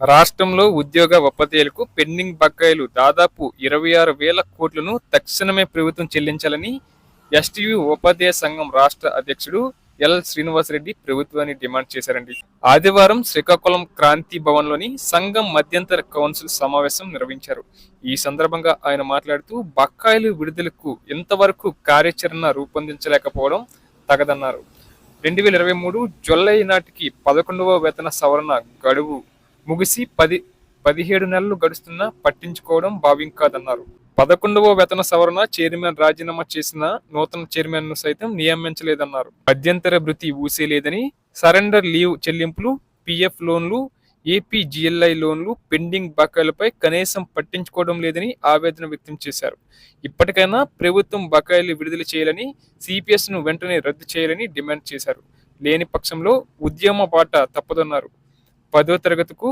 రాష్ట్రంలో ఉద్యోగ ఉపాధ్యాయులకు పెండింగ్ బకాయిలు దాదాపు ఇరవై ఆరు వేల కోట్లను తక్షణమే ప్రభుత్వం చెల్లించాలని ఎస్టీయు ఉపాధ్యాయ సంఘం రాష్ట్ర అధ్యక్షుడు ఎల్ శ్రీనివాసరెడ్డి ప్రభుత్వాన్ని డిమాండ్ చేశారండి. ఆదివారం శ్రీకాకుళం క్రాంతి భవన్లోని సంఘం మధ్యంతర కౌన్సిల్ సమావేశం నిర్వహించారు. ఈ సందర్భంగా ఆయన మాట్లాడుతూ బకాయిలు విడుదలకు ఇంతవరకు కార్యాచరణ రూపొందించలేకపోవడం తగదన్నారు. రెండు వేల ఇరవై మూడు జూలై నాటికి పదకొండవ వేతన సవరణ గడువు ముగిసి పది పదిహేడు నెలలు గడుస్తున్నా పట్టించుకోవడం భావింకాదన్నారు పదకొండవ వేతన సవరణ చైర్మన్ రాజీనామా చేసిన నూతన చైర్మన్ను సైతం నియమించలేదన్నారు. మధ్యంతర భృతి ఊసేలేదని సరెండర్ లీవ్ చెల్లింపులు పిఎఫ్ లోన్లు ఏపీ జిఎల్ఐ లోన్లు పెండింగ్ బకాయిలపై కనీసం పట్టించుకోవడం లేదని ఆవేదన వ్యక్తం చేశారు. ఇప్పటికైనా ప్రభుత్వం బకాయిలు విడుదల చేయాలని సిపిఎస్ను వెంటనే రద్దు చేయాలని డిమాండ్ చేశారు. లేని పక్షంలో ఉద్యమ బాట తప్పదన్నారు. పదో తరగతికు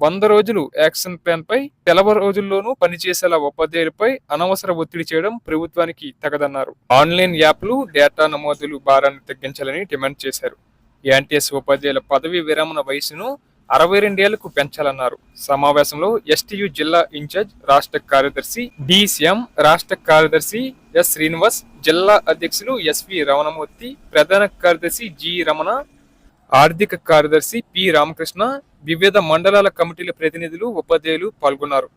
వంద రోజులు యాక్షన్ ప్లాన్ పై తెలవ రోజుల్లోనూ పనిచేసేలా ఉపాధ్యాయులపై అనవసర ఒత్తిడి చేయడం ప్రభుత్వానికి తగదన్నారు. ఆన్లైన్ యాప్లు డేటా నమోదులు భారాన్ని తగ్గించాలని డిమాండ్ చేశారు. ఎన్టీఎస్ ఉపాధ్యాయుల పదవి విరమణ వయసును అరవై రెండేళ్ళకు పెంచాలన్నారు. సమావేశంలో ఎస్టీయు జిల్లా ఇన్ఛార్జ్ రాష్ట్ర కార్యదర్శి డిసిఎం రాష్ట్ర కార్యదర్శి ఎస్ శ్రీనివాస్ జిల్లా అధ్యక్షులు ఎస్వి రమణమూర్తి ప్రధాన కార్యదర్శి జి రమణ ఆర్థిక కార్యదర్శి పి రామకృష్ణ వివిధ మండలాల కమిటీల ప్రతినిధులు ఉపాధ్యాయులు పాల్గొన్నారు.